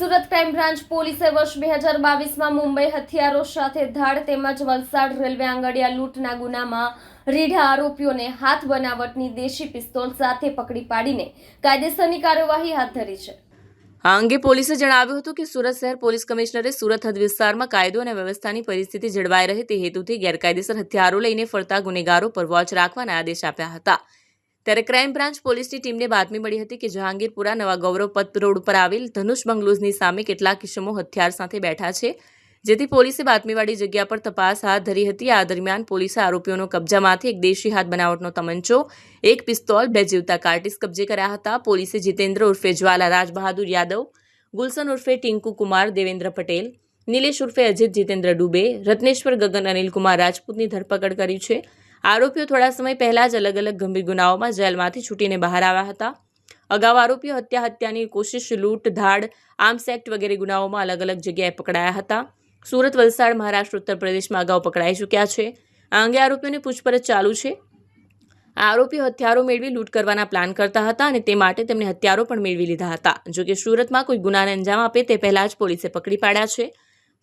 Surat crime branch પોલીસે વર્ષ બે હજાર બાવીસમાં મુંબઈ હથિયારો સાથે ધાડ તેમજ વલસાડ રેલવે આંગડિયા લૂંટના ગુનામાં રીઢા આરોપીઓને હાથ બનાવટની દેશી પિસ્તોલ સાથે પકડી પાડીને કાયદેસરની કાર્યવાહી હાથ ધરી છે. આ અંગે પોલીસે જણાવ્યું હતું કે સુરત શહેર પોલીસ કમિશનરે સુરત હદ વિસ્તારમાં કાયદો અને વ્યવસ્થાની પરિસ્થિતિ જળવાઈ રહે તે હેતુથી ગેરકાયદેસર હથિયારો લઈને ફરતા ગુનેગારો પર વોચ રાખવાના આદેશ આપ્યા હતા. ત્યારે ક્રાઇમ બ્રાન્ચ પોલીસની ટીમને બાતમી મળી હતી કે જહાંગીરપુરા નવા ગૌરવ પથ રોડ પર આવેલ ધનુષ બંગલોઝની સામે કેટલાક કિશમો હથિયાર સાથે બેઠા છે, જેથી પોલીસે બાતમીવાળી જગ્યા પર તપાસ હાથ ધરી હતી. આ દરમિયાન પોલીસે આરોપીઓનો કબજામાંથી એક દેશી હાથ બનાવટનો તમંચો, એક પિસ્તોલ, બે જીવતા કાર્ટિસ કબજે કર્યા હતા. પોલીસે જીતેન્દ્ર ઉર્ફે જ્વાલા રાજબહાદુર યાદવ, ગુલશન ઉર્ફે ટિંકુ કુમાર, દેવેન્દ્ર પટેલ, નિલેશ ઉર્ફે અજીત જીતેન્દ્ર ડુબે રત્નેશ્વર ગગન અનિલ કુમાર રાજપૂતની ધરપકડ કરી છે. આરોપીઓ થોડા સમય પહેલા જ અલગ અલગ ગંભીર ગુનાઓમાં જેલમાંથી છૂટીને બહાર આવ્યા હતા. અગાઉ આરોપીઓ હત્યા હત્યાની કોશિશ, લૂંટ, ધાડ, આર્મ્સ એક્ટ વગેરે ગુનાઓમાં અલગ અલગ જગ્યાએ પકડાયા હતા. સુરત, વલસાડ, મહારાષ્ટ્ર, ઉત્તર પ્રદેશમાં અગાઉ પકડાઈ ચૂક્યા છે. આ અંગે આરોપીઓની પૂછપરછ ચાલુ છે. આરોપીઓ હથિયારો મેળવી લૂંટ કરવાના પ્લાન કરતા હતા અને તે માટે તેમણે હથિયારો પણ મેળવી લીધા હતા. જો કે સુરતમાં કોઈ ગુનાને અંજામ આપે તે પહેલાં જ પોલીસે પકડી પાડ્યા છે.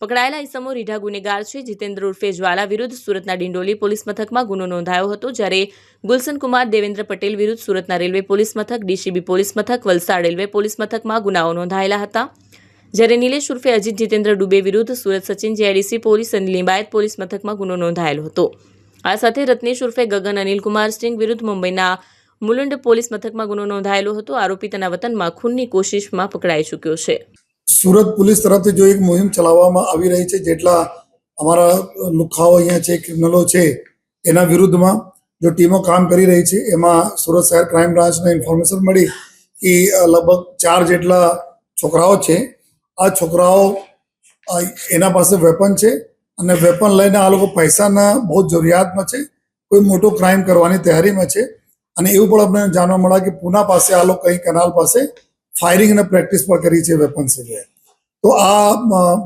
પકડાયેલા ઇસમો રીઢા ગુનેગાર છે. જીતેન્દ્ર ઉર્ફે જ્વાલા વિરુદ્ધ સુરતના ડિંડોલી પોલીસ મથકમાં ગુનો નોંધાયો હતો, જ્યારે ગુલશન દેવેન્દ્ર પટેલ વિરુદ્ધ સુરતના રેલવે પોલીસ મથક, ડીસીબી પોલીસ મથક, વલસાડ રેલવે પોલીસ મથકમાં ગુનાઓ નોંધાયેલા હતા. જ્યારે નિલેશ ઉર્ફે અજીત જીતેન્દ્ર ડુબે વિરુદ્ધ સુરત સચિન જેઆઈડીસી પોલીસ અને લિંબાયત પોલીસ મથકમાં ગુનો નોંધાયેલો હતો. આ સાથે રત્નેશ ઉર્ફે ગગન અનિલ કુમાર સિંહ વિરુદ્ધ મુંબઈના મુલુંડ પોલીસ મથકમાં ગુનો નોંધાયેલો હતો. આરોપી તેના વતનમાં ખૂનની કોશિશમાં પકડાઈ ચૂક્યો છે. સુરત પોલીસ તરફથી જો એક મુહિમ ચલાવવામાં આવી રહી છે, જેટલા અમારા લુખાઓ અહીંયા છે, ક્રિમિનલો છે, એના વિરુદ્ધમાં જો ટીમો કામ કરી રહી છે, એમાં સુરત શહેર ક્રાઇમ બ્રાન્ચને ઇન્ફોર્મેશન મળી કે લગભગ ચાર જેટલા છોકરાઓ છે. આ છોકરાઓ એના પાસે વેપન છે અને વેપન લઈને આ લોકો પૈસાના બહુ જરૂરિયાતમાં છે. કોઈ મોટો ક્રાઇમ કરવાની તૈયારીમાં છે. અને એવું પણ અમને જાણવા મળ્યા કે પૂના પાસે આ લોકો કંઈ કેનાલ પાસે ફાયરિંગ અને પ્રેક્ટિસ પણ કરી છે વેપન છે જે. તો આ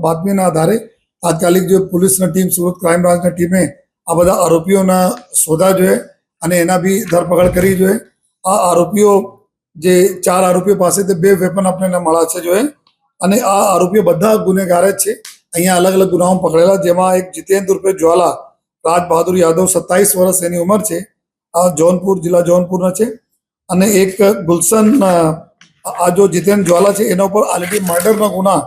બાતમીના આધારે તાત્કાલિક જે પોલીસની ટીમ, સુરત ક્રાઇમ બ્રાન્ચની ટીમે આ બધા આરોપીઓના શોધા જોઈએ અને એના બી ધરપકડ કરી જોઈએ આ આરોપીઓ જે ચાર આરોપીઓ પાસેથી બે વેપન આપણને મળ્યા છે જોઈએ અને આ આરોપીઓ બધા ગુનેગાર જ છે. અહીંયા અલગ અલગ ગુનાઓ પકડેલા, જેમાં એક જીતેન્દ્ર રૂપે જ્વાલા, રાજ બહાદુર યાદવ સત્તાવીસ વર્ષ એની ઉંમર છે. આ જૌનપુર, જિલ્લા જૌનપુરના છે. અને એક ગુલશન આ જો જીતેન્દ્ર જ્વાલા છે, એના ઉપર ઓલરેડી મર્ડરના ગુના,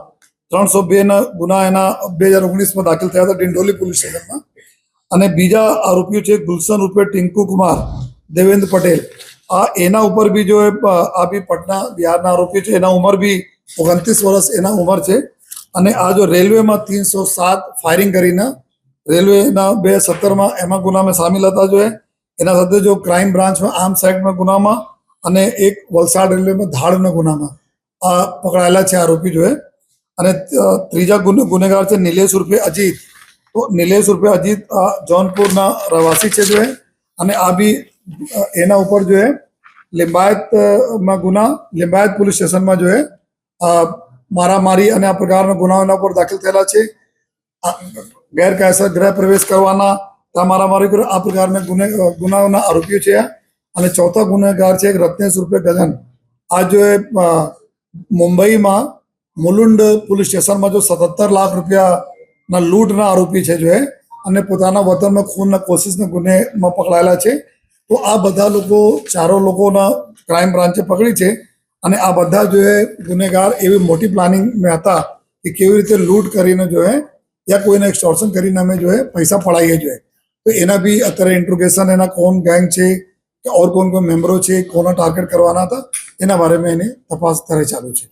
ત્રણસો બે ગુના એના બે હજાર ઓગણીસમાં દાખલ થયા હતા ડિંડોલી પોલીસ સ્ટેશનમાં. અને બીજા આરોપીઓ છે ગુલશન રૂપે ટિંકુ કુમાર, દેવેન્દ્ર પટેલ. આ એના ઉપર બી જો આ બી પટના બિહારના આરોપીઓ છે, એના ઉંમર બી ઓગણત્રીસ વર્ષ એના ઉંમર છે. અને આ જો રેલવેમાં ત્રણસો સાત ફાયરિંગ કરીને, રેલવેના બે સત્તરમાં એમાં ગુનામાં સામેલ હતા જો એના સાથે જો ક્રાઇમ બ્રાન્ચમાં આર્મ્સ એક્ટમાં ગુનામાં અને એક વલસાડ રેલવેમાં ધાડના ગુનામાં આ પકડાયેલા છે આરોપી જોએ અને ત્રીજા ગુને- ગુનેગાર છે નિલેશ ઉર્ફે અજીત. તો નિલેશ ઉર્ફે અજીત આ જૌનપુરના રહેવાસી છે જોએ અને આ બી એના ઉપર જોએ એ લિંબાયત અ, માં ગુના લિંબાયત પોલીસ સ્ટેશનમાં જોએ મારામારી અને આ પ્રકારના ગુનાઓના ઉપર દાખલ થયેલા છે. ગેરકાયદેસર ગૃહ પ્રવેશ કરવાના મારામારી આ પ્રકારના ગુને ગુનાઓના આરોપીઓ છે આ. અને ચોથા ગુનેગાર છે રત્નેશ રૂપે ગગન આ જો એ મુંબઈમાં મુલુંડ પોલીસ સ્ટેશનમાં જો સત્તર લાખ રૂપિયાના લૂંટના આરોપી છે જો એ, અને પોતાના વતનમાં ખૂનના કોશિશના ગુનેમાં પકડાયેલા છે, તો આ બધા લોકો, ચારો લોકોના ક્રાઇમ બ્રાન્ચે પકડી છે અને આ બધા જો એ ગુનેગાર એવી મોટી પ્લાનિંગ મેં હતા કે કેવી રીતે લૂંટ કરીને જો યા કોઈને એક્સટોર્શન કરીને અમે જો પૈસા પડાવીએ જોઈએ તો એના બી અત્યારે ઇન્ટ્રોગેશન એના કોણ ગેંગ છે કે ઓર કોણ કોણ મેમ્બરો છે, કોના ટાર્ગેટ કરવાના હતા, એના બારે મેં એની તપાસ અત્યારે ચાલુ છે.